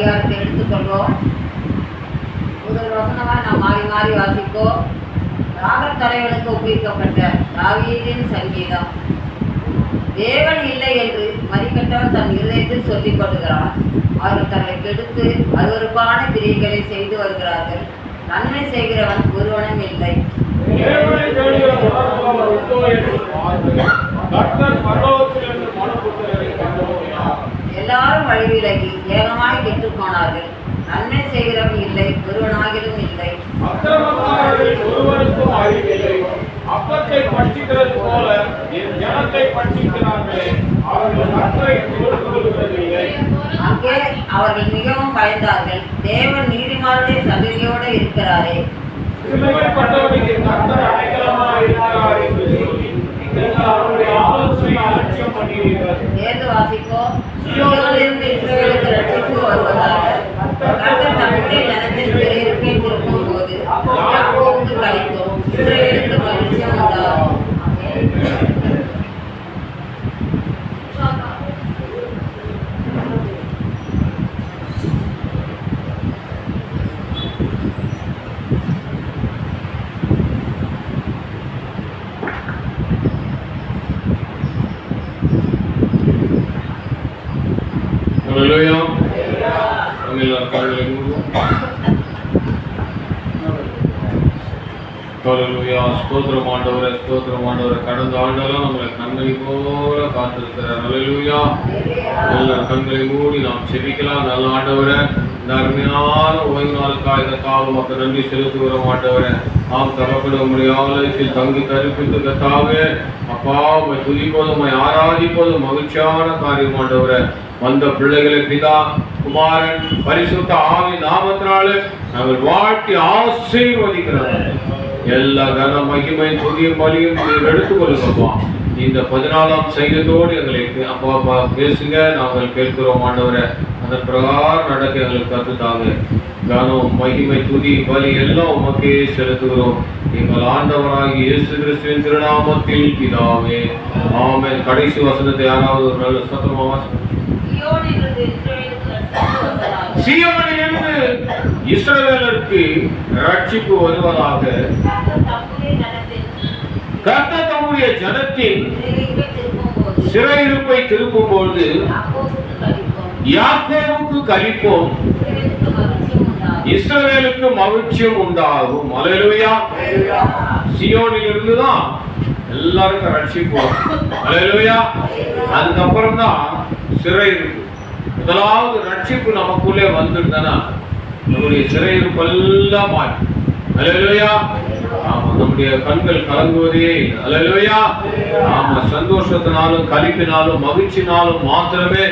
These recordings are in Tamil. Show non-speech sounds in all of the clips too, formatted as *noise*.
அதிகாரத்தை எடுத்துக்கொள்வோம். முதல் வசனமாக நாம் மாறி மாறி வாசிப்போம். ராகத் தலைவனுக்கு ஒப்புவிக்கப்பட்ட தாவீதின் சங்கீதம். தேவன் இல்லை என்று மதிக்கட்டவன் தன் இருதயத்தில் சொல்லிக் கொள்கிறான் அவர்கள் தங்களை கெடுத்து அருவறுப்பான கிரியைகளை செய்து வருகிறார்கள். நன்மை செய்கிறவன் ஒருவனும் இல்லை தேவனை தேடுகிற மனதுள்ளவர் உண்டோ என்று பார்த்து, கர்த்தர் பரலோகத்திலிருந்து மனுபுத்திரரை கண்டோடினார். எல்லாரும் வழி விலகி ஏகமாய் கெட்டுப் போனார்கள் நன்மை செய்கிறவன் இல்லை ஒருவனாகிலும் இல்லை ஒருவருக்கும் அறிவில்லை. அப்பத்தை பட்சிக்கிறது போல என் ஜனத்தை பட்சிக்கிறார்களே அவர்கள் தொழுது கொள்கிறதில்லை. அங்கே அவர்கள் மிகவும் பயந்தார்கள் தேவன் நீதிமானுடைய சந்ததியோடு இருக்கிறாரே சிலுவைப்பட்டவனுக்கு கர்த்தர் அடைக்கலமாய் இருக்கிறார் என்று சொல்லி அவருடைய ஆலோசனை அலட்சியம் பண்ணுகிறீர்கள் சேர்ந்து வாசிப்போம் சீயோனிலிருந்து இஸ்ரவேலுக்கு ரட்சிப்பு வருவதாக கர்த்தர் தம்முடைய திருப்பும் போது யாக்கோபுக்கு மகிழ்ச்சியும் உண்டாகும் ஹalleluya எல்லாரும் கண்களை மூடுவோம் ஹalleluya ஸ்தோத்திரம் ஆண்டவரே ஸ்தோத்திரம் ஆண்டவரை. கடந்த ஆண்டெல்லாம் நம்மளை கண்ணை போல காத்திருக்கிறார். ஹalleluya நல்ல கண்களை மூடி நாம் செபிக்கலாம். நல்ல ஆண்டவரே இந்த அருமையான ஓய்வு நாளுக்காக இதற்காக மக்கள் நன்றி செலுத்துகிறோம் ஆண்டவரே. ஆம் தகப்பட உங்களுடைய ஆலயத்தில் தங்கி கருப்பித்து கத்தாவே அப்பா உமை துதிப்போதும் உமை ஆராதிப்போதும் மகிழ்ச்சியான காரியம் ஆண்டவரே. வந்த பிள்ளைகளை பிதா குமாரன் பரிசுத்த ஆவி நாமத்தினாலே நாங்கள் வாழ்த்தி ஆசீர்வதிக்கிறோம். எல்லா கன மகிமை புதிய பலியும் நீர் எடுத்துக்கொள்ளுங்கப்பா. இந்த பதினாலாம் சைதத்தோடு எங்களை அப்பா அப்பா பேசுங்க. நாங்கள் கேட்கிறோம் ஆண்டவரை. அதன் பிரகாரம் நடக்க எங்களுக்கு கற்றுத்தாங்க. கனம் மகிமை துதி பலி எல்லாம் உமக்கே செலுத்துகிறோம். எங்கள் ஆண்டவராகி இயேசு கிறிஸ்துவின் திருநாமத்தில் பிதாவே. ஆமென். கடைசி வசனத்தை யாராவது ஒரு நல்ல சத்தமா வாசி- சீயோனிலிருந்து இஸ்ரவேலுக்கு ரட்சிப்பு வருவதாக சீயோனிலிருந்து இஸ்ரவேலருக்கு ரட்சிப்பு வருவதாக கர்த்த தம்முடைய ஜனத்தின் சிறையிருப்பை திருப்பும் பொழுது யாக்கோவுக்கு கலிப்போம். இஸ்ரவேலுக்கு மகிழ்ச்சியும் உண்டாகும். இஸ்ரவேலுக்கு மகிழ்ச்சியும் அலையலுயா எல்லாருக்கும் ரட்சிப்பு அலையலுயா அதுக்கப்புறம் தான் சிறையிருப்பு. முதலாவது ரட்சிப்பு நமக்குள்ளே வந்துருந்தனா நம்முடைய சிறையிருப்பு எல்லாம் மாறி அலையலுயா ஆமா நம்முடைய கண்கள் கலங்குவதே இல்லை. ஆமா சந்தோஷத்தினாலும் கழிப்பினாலும் மகிழ்ச்சினாலும் மாத்திரமே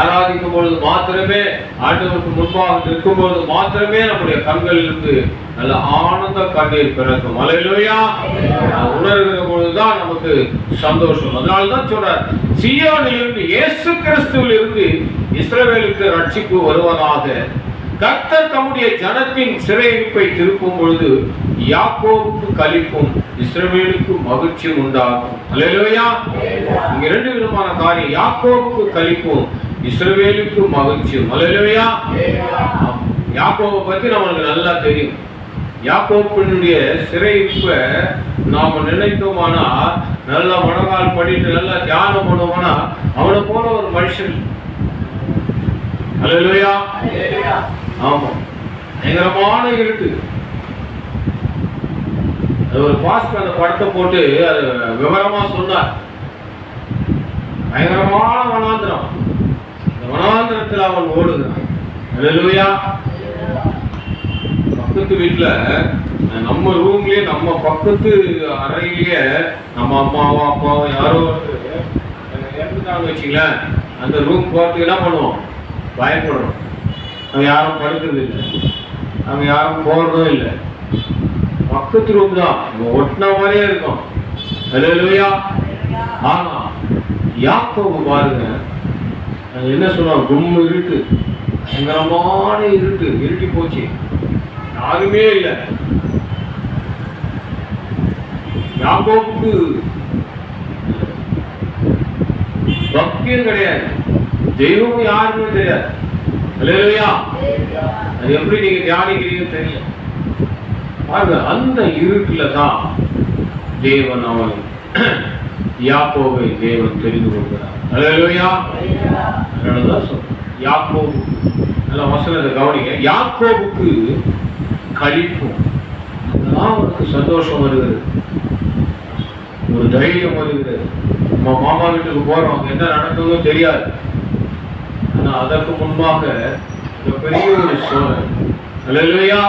ஆராதிக்கும் பொழுது மாத்திரமே ஆண்டவருக்கு முன்பாக நிற்கும் பொழுது மாத்திரமே நம்முடைய கண்களிலிருந்து நல்ல ஆனந்த கண்ணீர் பிறக்கும். அலையிலோயா உணர்கிற பொழுதுதான் நமக்கு சந்தோஷம். அதனால்தான் சொல்றார் சியோனிலிருந்து இயேசு கிறிஸ்துவில் இருந்து இஸ்ரவேலுக்கு ரட்சிப்பு வருவதாக கர்த்தர் தம்முடைய ஜனத்தின் சிறையிருப்பை திருப்பும் பொழுது யாக்கோவுக்கு கழிப்பும் இஸ்ரவேலுக்கு மகிழ்ச்சியும் உண்டாகும். அல்லேலூயா. இங்க ரெண்டு விதமான காரியம். யாக்கோவுக்கு கழிப்பும் இஸ்ரவேலுக்கு மகிழ்ச்சியும். அல்லேலூயா. யாக்கோவை பத்தி நம்மளுக்கு நல்லா தெரியும். யாக்கோப்பினுடைய சிறையிருப்பை நாம நினைத்தோமானா நல்லா மனகால் படிட்டு நல்லா தியானம் பண்ணுவோம்னா அவனை போல ஒரு மனுஷன். அல்லேலூயா. ஆமா. பயங்கரமான இருட்டு. அது ஒரு பாஸ்டர் அந்த படத்தை போட்டு அது விவரமா சொன்னார். பயங்கரமான வனாந்திரம். அந்த வனாந்திரத்தில் அவன் ஓடுகிறான். அல்லேலூயா பக்கத்து வீட்டுல நம்ம ரூம்லயே நம்ம பக்கத்து அறையிலேயே நம்ம அம்மாவோ அப்பாவோ யாரோ ஒருத்தர் இறந்துட்டாங்க வச்சுங்களேன் அந்த ரூம் போகிறதுக்கு என்ன பண்ணுவோம்? பயப்படுறோம். அங்கே யாரும் படுக்கிறது இல்லை. அங்கே யாரும் போகிறதும் இல்லை. பக்கத்து ரூம் தான். ஒட்டின மாதிரியே இருக்கும். அல்லேலூயா ஆனா யாக்கோபு பாருங்க. அங்க என்ன சொல்லுவாங்க? கும்மு இருட்டு. பயங்கரமான இருட்டு. இருட்டி போச்சு. யாருமே இல்லை. யாக்கோவுக்கு பக்தியும் கிடையாது. தெய்வம் யாருமே தெரியாது அது எப்படி நீங்க தியானிக்கிறீங்கன்னு தெரியல. பாருங்க அந்த இருட்டுல தான் தேவன் அவன் *clears throat* யாக்கோவை தேவன் தெரிந்து கொள்கிறார். அல்லேலூயா அதனாலதான் சொல்றேன். யாக்கோபு நல்ல வசனத்தை கவனிங்க. யாக்கோவுக்கு கழிப்பும் அதெல்லாம் அவனுக்கு சந்தோஷம் வருகிறது. ஒரு தைரியம் வருகிறது. நம்ம மாமா வீட்டுக்கு போறோம். என்ன நடக்குதோ தெரியாது. அதற்கு முன்பாக பெரிய ஒரு சோழன். அல்லேலூயா.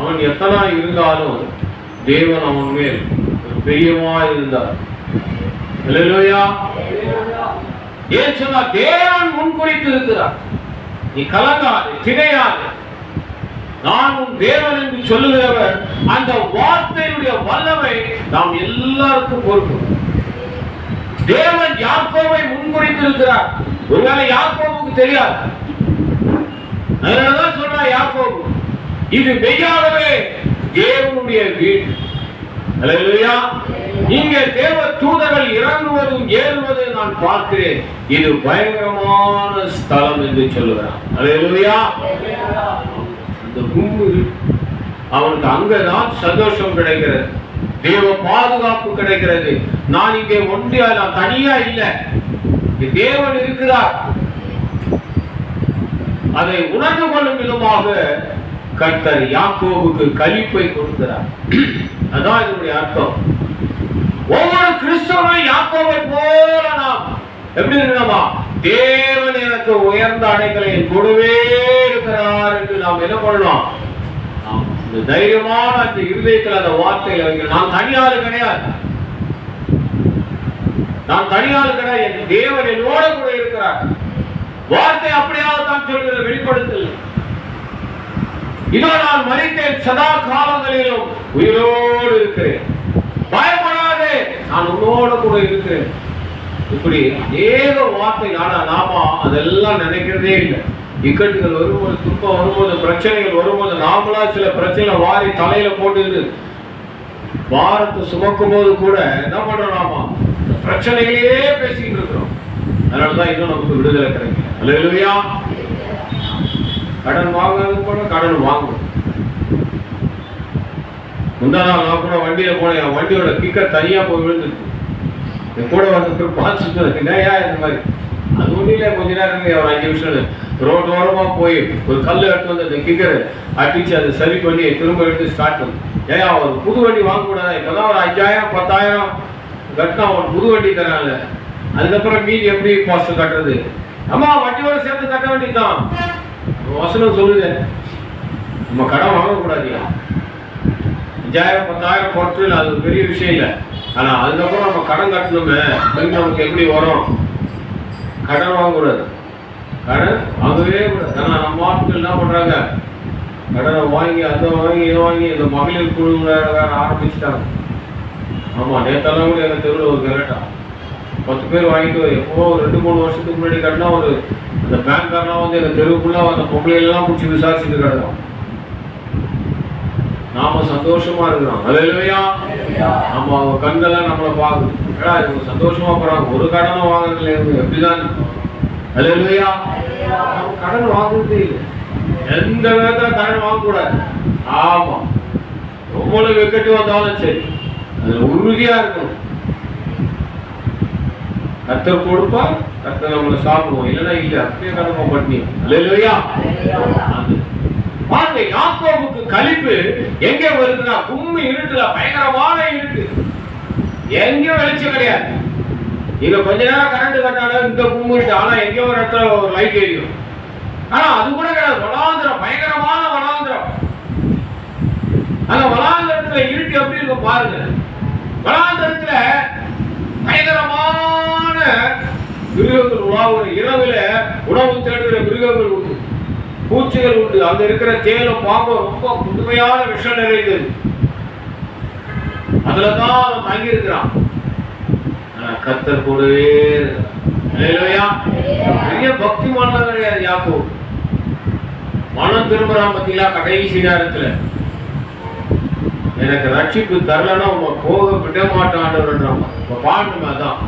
அவன் எத்தனா இருந்தாலும் தேவன் அவன் மேல் பெரியமா இருந்தார். அல்லேலூயா. ஏன் சொன்னா தேவன் முன்குறித்து இருக்கிறார் நீ கலங்காது கிடையாது நான் உன் தேவன் என்று சொல்லுகிறவர் அந்த வார்த்தையுடைய வல்லமை நாம் எல்லாருக்கும் பொறுப்பு தேவன் யாக்கோவை முன்குறித்திருக்கிறார் ஒருவேளை யாக்கோவுக்கு தெரியாது. அதனாலதான் சொல்றா யாக்கோவு இது மெய்யாகவே தேவனுடைய வீடு. அல்லேலூயா. இங்கே தேவ தூதர்கள் இறங்குவதும் ஏறுவதும் நான் பார்க்கிறேன். இது பயங்கரமான ஸ்தலம் என்று சொல்லுகிறான் அல்லேலூயா. அந்த கும்பு அவனுக்கு அங்கதான் சந்தோஷம் கிடைக்கிறது. தேவ பாதுகாப்பு கிடைக்கிறது. நான் இங்கே ஒன்றியா நான் தனியா இல்லை. தேவன் இருக்கிறார். அதை உணர்ந்து கொள்ளும் விதமாக கர்த்தர் யாக்கோவுக்கு கழிப்பை கொடுக்கிறார். அதான் இதனுடைய அர்த்தம். ஒவ்வொரு கிறிஸ்தவனும் யாக்கோவை போல நாம். எப்படி இருக்கணுமா தேவன் எனக்கு உயர்ந்த அடைகளை கொடுவே இருக்கிறார் என்று நாம் என்ன பண்ணணும் இந்த தைரியமான அந்த இருதயத்தில் அந்த வார்த்தைகளை வைக்கிற நான் தனியாள் கிடையாது. நான் தனியாள் கிடையாது. என் தேவன் என்னோட கூட இருக்கிறார். வார்த்தை அப்படியாவது தான் சொல்கிற வெளிப்படுத்தல். இதோ நான் மறித்தேன் சதா காலங்களிலும். உயிரோடு இருக்கிறேன். பயப்படாதே. நான் உன்னோட கூட இருக்கிறேன். இப்படி ஏக வார்த்தை ஆனா நாம அதெல்லாம் நினைக்கிறதே இல்லை. இக்கட்டுகள் வரும்போது துன்பம் வரும்போது பிரச்சனைகள் வரும்போது நாமளா சில பிரச்சனை வாரி தலையில போட்டு பாரத்தை சுமக்கும் போது கூட என்ன பண்றோம் நாம? பிரச்சனைகளையே பேசிக்கிட்டு இருக்கிறோம். அதனாலதான் இன்னும் நமக்கு விடுதலை கிடைக்கல. அல்லையா கடன் வாங்காது கூட கடன் வாங்கும். முந்தா நாள் நான் கூட வண்டியில போனேன். என் வண்டியோட கிக்கர் தனியா போய் விழுந்துருக்கு என் கூட வந்து பார்த்துட்டு என்னையா இந்த மாதிரி? அது ஒன்றும் கொஞ்ச நேரம் ஒரு அஞ்சு நிமிஷம் ரோட் ஓரமா போய் ஒரு கல் எடுத்து வந்து அந்த கிக்கர் அடிச்சு அதை சரி பண்ணி திரும்ப எடுத்து ஸ்டார்ட் பண்ணு ஏயா ஒரு புது வண்டி வாங்கக்கூடாதா இப்போதான் ஒரு அஞ்சாயிரம் பத்தாயிரம் கட்டினா ஒரு புது வண்டி தரான்ல அதுக்கப்புறம் மீதி எப்படி பாஸ்ட் கட்டுறது அம்மா வண்டியோட சேர்த்து கட்ட வேண்டியதுதான் வசனம் சொல்லுது நம்ம கடன் வாங்கக்கூடாதுயா அஞ்சாயிரம் பத்தாயிரம் போட்டு அது ஒரு பெரிய விஷயம் இல்லை ஆனால் அதுக்கப்புறம் நம்ம கடன் கட்டணுமே நமக்கு எப்படி வரும் கடன் வாங்கக்கூடாது. கடன் வாங்கவே கூடாது. நம்ம ஆட்கள் என்ன பண்றாங்க? கடனை வாங்கி அதை வாங்கி இதை வாங்கி இந்த மகளிர் குழு ஆரம்பிச்சிட்டாங்க. ஆமா நேத்தெல்லாம் கூட எங்க தெருவில் ஒரு கரெக்டா பத்து பேர் வாங்கிட்டு எப்போ ஒரு ரெண்டு மூணு வருஷத்துக்கு முன்னாடி கட்டினா ஒரு அந்த பேங்க்காரெல்லாம் வந்து எங்க தெருவுக்குள்ள அந்த பொம்பளையெல்லாம் பிடிச்சி விசாரிச்சுட்டு கிடக்கும் நாம சந்தோஷமா இருக்கிறோம். அலையிலையா நம்ம அவங்க கண்கள்லாம் நம்மளை பார்க்குது. ஏடா இவங்க சந்தோஷமா போறாங்க? ஒரு கடனும் வாங்குறதுல இவங்க. எப்படிதான்? அலையிலையா கடன் வாங்குறதே இல்லை. எந்த விதத்துல கடன் வாங்கக்கூடாது? ஆமா. ரொம்ப வெக்கட்டி வந்தாலும் சரி. அதுல உறுதியா இருக்கணும். கத்தர் கொடுப்பா கத்தர் நம்மளை சாப்பிடுவோம் இல்லைன்னா இல்ல அப்படியே கடமை பண்ணி அலையிலையா பாருங்க யாக்கோபுக்கு கழிப்பு எங்க வருதுன்னா கும்மி இருட்டுல பயங்கரமான இருட்டு. எங்கேயும் வெளிச்சம் கிடையாது. இங்க கொஞ்ச நேரம் கரண்ட் கட்டாலும் இங்க கும்பிட்டு ஆனா எங்கேயோ ஒரு இடத்துல ஒரு லைட் எரியும். ஆனா அது கூட கிடையாது. வனாந்திரம் பயங்கரமான வனாந்திரம். அந்த வனாந்திரத்துல இருட்டு எப்படி இருக்கும் பாருங்க. வனாந்திரத்துல பயங்கரமான மிருகங்கள் உணவு இரவுல உணவு தேடுகிற மிருகங்கள் உண்டு. பூச்சிகள் உண்டு. அங்க இருக்கிற தேல பாம்பு ரொம்ப புதுமையான விஷம் நிறைந்தது. அதுலதான் அவன் தங்கி இருக்கிறான் கத்தர் கூடவே பெரிய பக்தி மனம் கிடையாது யாக்கோ மனம் திரும்புறான் பத்தீங்களா கடைசி நேரத்துல. எனக்கு ரட்சிப்பு தரலன்னா உங்க போக விட மாட்டான்றான் இப்ப பாடணுமே அதான்.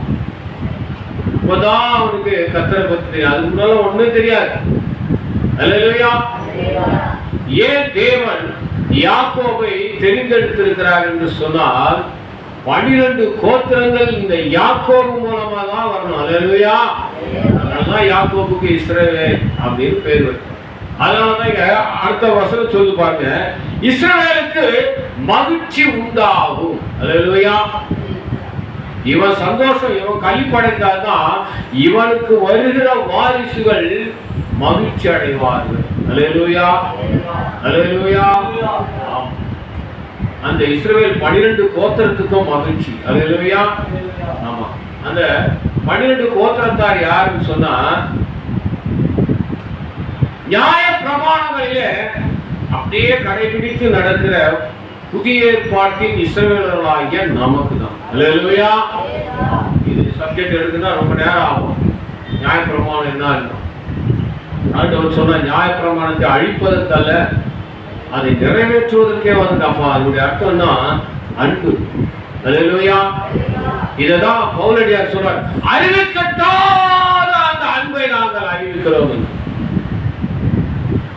இப்பதான் அவனுக்கு கத்தரை பத்தி தெரியும். அதுக்கு முன்னால ஒண்ணும் தெரியாது. ஏன் தேவன் யாக்கோவை தெரிந்தெடுத்திருக்கிறார் என்று சொன்னால் பனிரெண்டு கோத்திரங்கள் இந்த யாக்கோபு மூலமா தான் வரணும். அல்லேலூயா. அதனாலதான் யாக்கோபுக்கு இஸ்ரேலே அப்படின்னு பேர் வரும் அதனாலதான் இங்க அடுத்த வசனம் சொல்லி பாருங்க. இஸ்ரேலுக்கு மகிழ்ச்சி உண்டாகும். அல்லேலூயா. இவன் சந்தோஷம் இவன் கழிப்படைந்தால்தான் இவனுக்கு வருகிற வாரிசுகள் மகிழ்ச்சி அடைவார்கள் அல்லேலூயா. அல்லேலூயா அந்த இஸ்ரேல் பனிரெண்டு கோத்திரத்துக்கும் மகிழ்ச்சி. அல்லேலூயா. ஆமா. அந்த பன்னிரண்டு கோத்திரத்தார் யாருன்னு சொன்னா நியாய பிரமாணங்களிலே அப்படியே கடைபிடித்து நடக்கிற புதிய ஏற்பாட்டின் இஸ்ரவேலர்களாகிய நமக்கு தான். அல்லேலூயா. இது சப்ஜெக்ட் எடுக்குன்னா ரொம்ப நேரம் ஆகும். நியாய பிரமாணம் என்ன இருக்கும் ஆண்டவர் சொன்ன நியாய பிரமாணத்தை அழிப்பதற்கல்ல அதை நிறைவேற்றுவதற்கே வந்துட்டாப்பா அதனுடைய அர்த்தம்னா அன்பு. அல்லேலூயா. இததான் பவுலடியார் சொல்றார். அறிவிக்கட்டாத அந்த அன்பை நாங்கள் அறிவிக்கிறோம்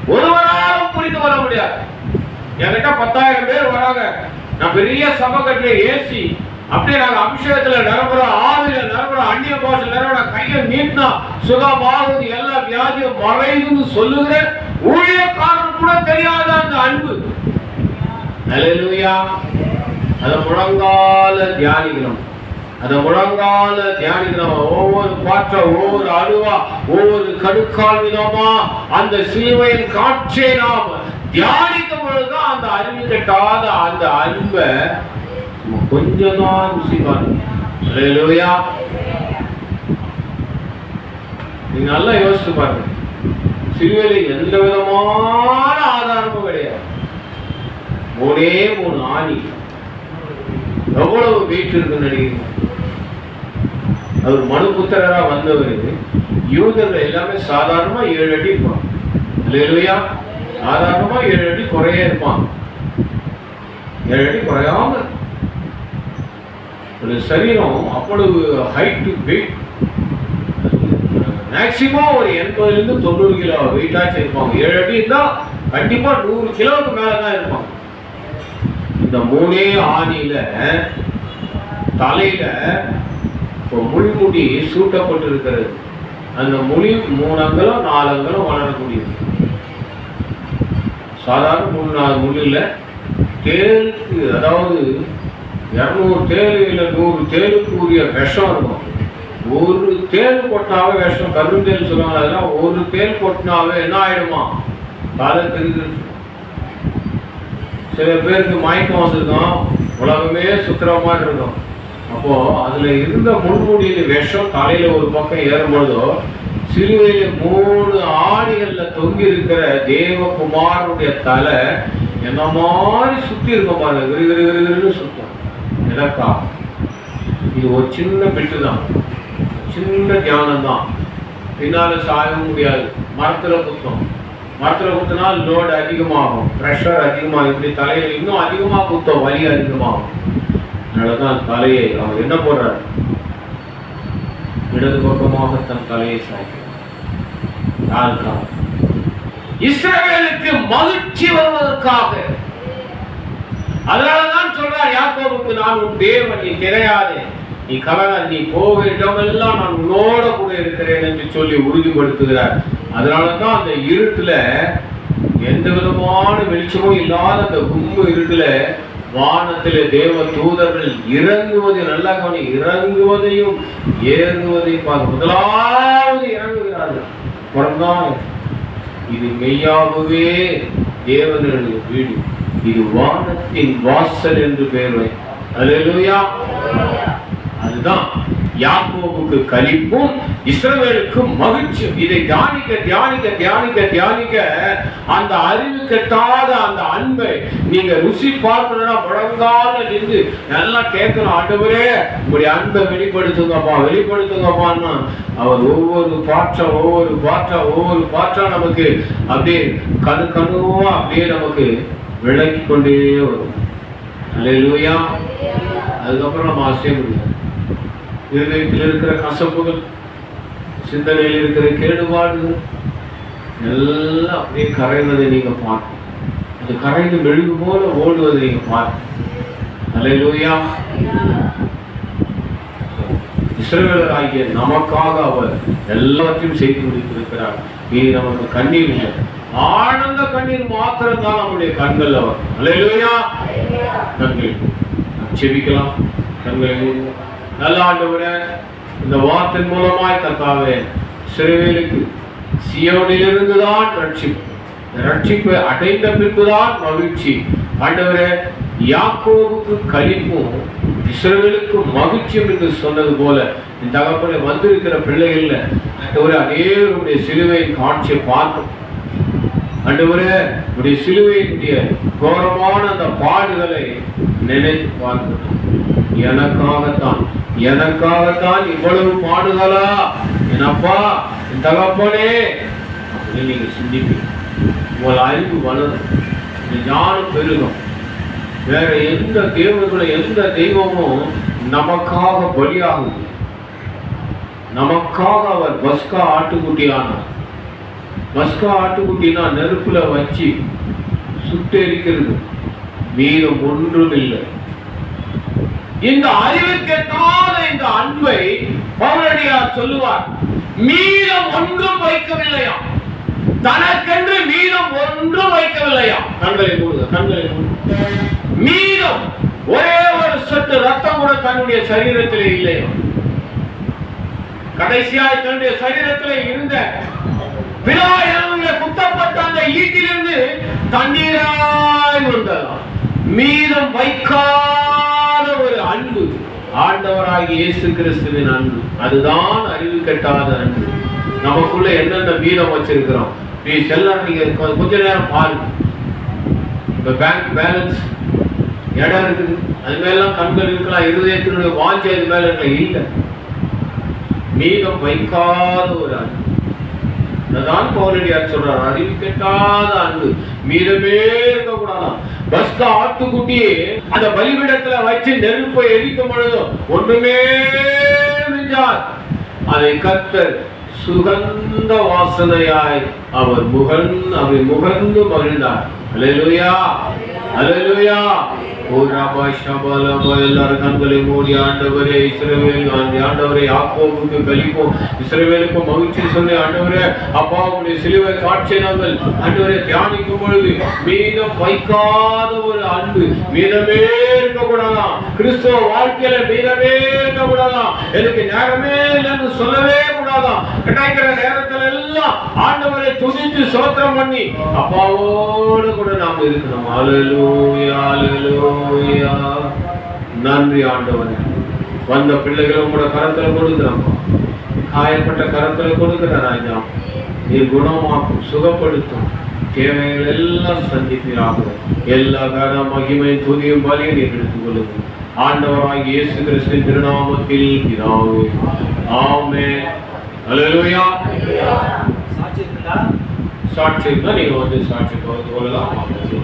ஒருவராலும் புரிந்து கொள்ள முடியாது. என்கிட்ட பத்தாயிரம் பேர் வராங்க. நான் பெரிய சபை கட்டுற ஏசி அப்படியே நாங்க அபிஷேகத்துல நிரம்புறோம் ஆவியில் நிரம்புறோம் அந்நிய பாஷையில் நிரம்புறோம் கையை நீட்டினா சுகமாகுது எல்லா வியாதியும் மறையுதுன்னு சொல்லுகிற ஊழியக்காரன் கூட தெரியாத அந்த அன்பு. நல்லா அதை முழங்கால தியானிக்கணும். அதை முழங்கால தியானிக்கணும். ஒவ்வொரு பாற்ற ஒவ்வொரு அழுவா ஒவ்வொரு கடுக்கால் விதமா அந்த சிலுவையின் காட்சியை நாம் தியானிக்கும் பொழுதுதான் அந்த அறிவு கட்டாத அந்த அன்பை நம்ம கொஞ்சம் தான் ருசி பாருங்க அல்லேலூயா நீங்க நல்லா யோசிச்சு பாருங்க சிலுவையில் எந்த விதமான ஆதாரமும் கிடையாது மூணே மூணு ஆணி எவ்வளவு வெயிட் இருக்கு நினைக்கிறீங்க அவர் மனு புத்திரரா வந்தவர் யூதர்கள் எல்லாமே சாதாரணமா ஏழு அடி இருப்பான் இல்லையா சாதாரணமா ஏழு அடி குறைய இருப்பான் ஏழு அடி குறையாம. ஒரு சரீரம் அவ்வளவு ஹைட் வெயிட் மேக்சிமம் ஒரு எண்பதுலேருந்து தொண்ணூறு கிலோ வெயிட்டாச்சும் இருப்பாங்க. ஏழு அடி இருந்தால் கண்டிப்பாக நூறு கிலோவுக்கு மேலே தான் இருப்பாங்க. இந்த மூணே ஆணியில் தலையில் இப்போ முள்முடி சூட்டப்பட்டு இருக்கிறது அந்த முடி மூணு அங்கலம் நாலு அங்கலம் வளரக்கூடியது. சாதாரண மூணு நாலு முள் தேருக்கு அதாவது இரநூறு தேர் இல்லை நூறு தேருக்குரிய விஷம் இருக்கும். ஒரு தேர் கொட்டினாவே விஷம் கருந்தேல் சொல்லுவாங்க அதெல்லாம் ஒரு தேர் கொட்டினாவே என்ன ஆயிடுமா? தலை தெரிஞ்சிருக்கு சில பேருக்கு மயக்கம் வந்திருக்கும் உலகமே சுத்துற மாதிரி இருக்கும். அப்போ அதுல இருந்த முன்முடியில விஷம் தலையில ஒரு பக்கம் ஏறும்பொழுதோ சிலுவையில மூணு ஆடிகளில் தொங்கி இருக்கிற தேவகுமாரனுடைய தலை என்ன மாதிரி சுத்தி இருக்கும் பாருங்க. விரு விரு விரு இது ஒரு சின்ன பிட்டு தான். சின்ன தியானம் தான் பின்னால சாயவும் முடியாது. மரத்துல குத்தம் மரத்துல குத்தினா லோடு அதிகமாகும். ப்ரெஷர் அதிகமாகும். இப்படி தலையில் இன்னும் அதிகமா குத்தம். வலி அதிகமாகும். அதனாலதான் தலையை அவர் என்ன போடுறார்? இடது பக்கமாக தன் தலையை சாய்க்கிறார். இஸ்ரேலுக்கு மகிழ்ச்சி வருவதற்காக. அதனாலதான் சொல்றார் யாக்கோபுக்கு நான் உன் தேவன் நீ கிடையாது. நீ கலங்க நீ போக இடமெல்லாம் நான் உன்னோட கூட இருக்கிறேன் என்று சொல்லி உறுதிப்படுத்துகிறார். அதனாலதான் அந்த இருட்டுல எந்த விதமான வெளிச்சமும் இல்லாத அந்த கும்பு இருட்டுல வானத்திலே தேவ தூதர்கள் இறங்குவதை நல்லா கவனி இறங்குவதையும் ஏறுவதையும் பார்க்க முதலாவது இறங்குகிறார்கள். அப்புறம்தான் இது மெய்யாகவே தேவனுடைய வீடு. இது வானத்தின் வாசல் என்று பெயர் வை அதுதான் யாக்கோவுக்கு கழிப்பும் இஸ்ரவேலுக்கும் மகிழ்ச்சியும். இதை தியானிக்க தியானிக்க தியானிக்க தியானிக்க அந்த அறிவு கெட்டாத அந்த அன்பை நீங்க ருசி பார்க்கணும்னா முழங்கால நின்று நல்லா கேட்கணும் ஆண்டவரே உங்களுடைய அன்பை வெளிப்படுத்துங்கப்பா வெளிப்படுத்துங்கப்பான்னா. அவர் ஒவ்வொரு பாற்றா ஒவ்வொரு பாற்றா ஒவ்வொரு பாற்றா நமக்கு அப்படியே கணு கணுவா அப்படியே நமக்கு விளக்கி கொண்டே வரும். அல்லேலூயா. அதுக்கப்புறம் நம்ம அசைய முடியாது இருதயத்தில் இருக்கிற கசப்புகள் சிந்தனையில் இருக்கிற கேடுபாடுகள் எல்லாம் அப்படியே கரைவதை நீங்க பார்க்கணும். அது கரைந்து மெழுகு போல ஓடுவதை நீங்க பார்க்கணும். அல்லேலூயா. இஸ்ரவேலராகிய நமக்காக அவர் எல்லாத்தையும் செய்து முடித்திருக்கிறார். நீ நமக்கு கண்ணீர் இல்லை. ஆனந்த கண்ணீர் மாத்திரம் தான் நம்முடைய கண்கள் அவர் அல்லேலூயா. கண்கள். செபிக்கலாம். கண்களை மூடுவோம். நல்ல ஆண்டவரே இந்த வார்த்தையின் மூலமாய் கர்த்தாவே சிறுவேலுக்கு சியோனிலிருந்து தான் ரட்சிப்பு. இந்த ரட்சிப்பை அடைந்த பின்புதான் மகிழ்ச்சி. ஆண்டவரே யாக்கோவுக்கு கழிப்பும் இஸ்ரவேலுக்கு மகிழ்ச்சியும் என்று சொன்னது போல இந்த தகப்பனை வந்திருக்கிற பிள்ளைகள்ல ஆண்டவரே அநேகருடைய சிலுவையின் காட்சியை பார்க்கணும் அன்றுவரே உடைய சிலுவையினுடைய கோரமான அந்த பாடுகளை நினைத்து பார்க்கணும் எனக்காகத்தான் எனக்காகத்தான் இவ்வளவு பாடுகளா? என் அப்பா என் தகப்பனே அப்படின்னு நீங்க சிந்திப்பீங்க. உங்கள் அறிவு வளரும். ஞானம் பெருகும். வேற எந்த தேவர்களும் எந்த தெய்வமும் நமக்காக பலியாகுது நமக்காக அவர் பஸ்கா ஆட்டுக்குட்டியானார். மஸ்கா ஆட்டுக்குட்டினா நெருப்புல வச்சு சுட்டெரிக்கிறது. மீதம் ஒன்றும் இல்லை. இந்த அறிவுக்கெட்டாத இந்த அன்பை பவுரடியார் சொல்லுவார் மீதம் ஒன்றும் வைக்கவில்லையாம் தனக்கென்று மீதம் ஒன்றும் வைக்கவில்லையாம் கண்களை மூடுக கண்களை மூடுக மீதம் ஒரே ஒரு சொட்டு ரத்தம் கூட தன்னுடைய சரீரத்திலே இல்லையா? கடைசியாக தன்னுடைய சரீரத்திலே இருந்த பிலாயில குத்தப்பட்ட அந்த ஈட்டிலிருந்து தண்ணீராய் வந்ததாம் மீதம் வைக்காத ஒரு அன்பு. ஆண்டவராகி இயேசு கிறிஸ்துவின் அன்பு. அதுதான் அறிவு கெட்டாத அன்பு. நமக்குள்ள என்னென்ன மீதம் வச்சிருக்கிறோம்? நீ செல்ல நீங்க கொஞ்ச நேரம் பாருங்க. இப்ப பேங்க் பேலன்ஸ் இடம் இருக்குது. அது மேலாம் கண்கள் இருக்கலாம். இருதயத்தினுடைய வாஞ்சி அது மேல இல்லை. மீதம் வைக்காத ஒரு அன்பு. அதுதான் பவுனடியார் சொல்றார் அறிவு கெட்டாத அன்பு. மீதமே இருக்கக்கூடாதாம் பஸ்த ஆட்டுக்குட்டியே அந்த பலிபீடத்துல வச்சு நெருப்பை எரிக்கும் பொழுதும் ஒண்ணுமே மிஞ்சார் அதை கத்தர் சுகந்த வாசனையாய் அவர் முகன் அவர் முகந்து மகிழ்ந்தார். அல்லேலூயா அல்லேலூயா. ஓ ரபா ஷபலபா எல்லாரும் கண்களை மூடி ஆண்டவரே இஸ்ரவேல் ஆண்ட- ஆண்டவரே கலிப்போம் இஸ்ரவேலுக்கு மகிழ்ச்சி சொல்லி ஆண்டவரே அப்பா உடைய சிலுவை காட்சியை நாங்கள் ஆண்டவரே தியானிக்கும் பொழுது மீதம் வைக்காத ஒரு அன்பு மீதமே இருக்கக்கூடாதாம் கிறிஸ்துவ வாழ்க்கையில மீதமே இருக்கக்கூடாதாம் எனக்கு நேரமே இல்லைன்னு சொல்லவே கூடாதாம் கிடைக்கிற நேரத்துல எல்லாம் ஆண்டவரை துதித்து சோத்திரம் பண்ணி அப்பாவோடு கூட நாம் இருக்கணும். அலலூயா அலலூயா நன்றி ஆண்டவரே. வந்த பிள்ளைகளும் கூட கரத்துல கொடுக்குறோம் காயப்பட்ட கரத்துல கொடுக்கிற ராஜா. நீ குணமாக்கும் சுகப்படுத்தும். தேவைகள் எல்லாம் சந்திப்பீராக எல்லா கன மகிமை துதியும் பலியும் நீ எடுத்துக் கொள்ளுங்கள் ஆண்டவராக இயேசு கிறிஸ்து திருநாமத்தில் பிதாவே. ஆமே அல்லேலூயா சாட்சி இருக்குதா? சாட்சி இருந்தா நீங்க வந்து சாட்சி கலந்து கொள்ளலாம் சாட்சி